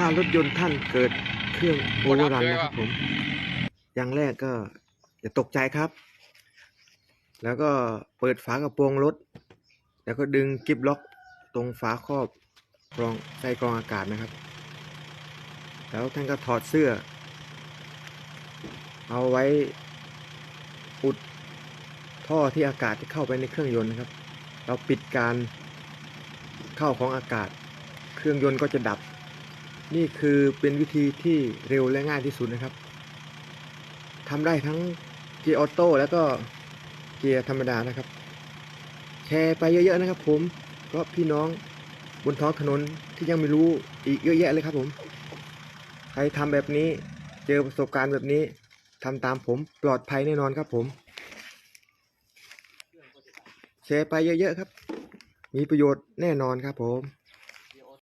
ถ้ารถยนต์ท่านเกิดเครื่องโอเวอร์รันนะครับผม อย่างแรกก็อย่าตกใจครับ แล้วก็เปิดฝากระโปรงรถ แล้วก็ดึงกิฟล็อกตรงฝาครอบกรองใส่กรองอากาศนะครับ แล้วท่านก็ถอดเสื้อ เอาไว้อุดท่อที่อากาศที่เข้าไปในเครื่องยนต์นะครับ เราปิดการเข้าของอากาศ เครื่องยนต์ก็จะดับ นี่คือเป็นวิธีที่เร็วและง่ายที่สุดนะครับทำได้ทั้งเกียร์ออโต้แล้วก็เกียร์ธรรมดานะครับ แชร์ไปเยอะๆนะครับผมเพราะพี่น้องบนท้องถนนที่ยังไม่รู้อีกเยอะแยะเลยครับผม ใครทำแบบนี้เจอประสบการณ์แบบนี้ทำตามผมปลอดภัยแน่นอนครับผม แชร์ไปเยอะๆครับ มีประโยชน์แน่นอนครับผม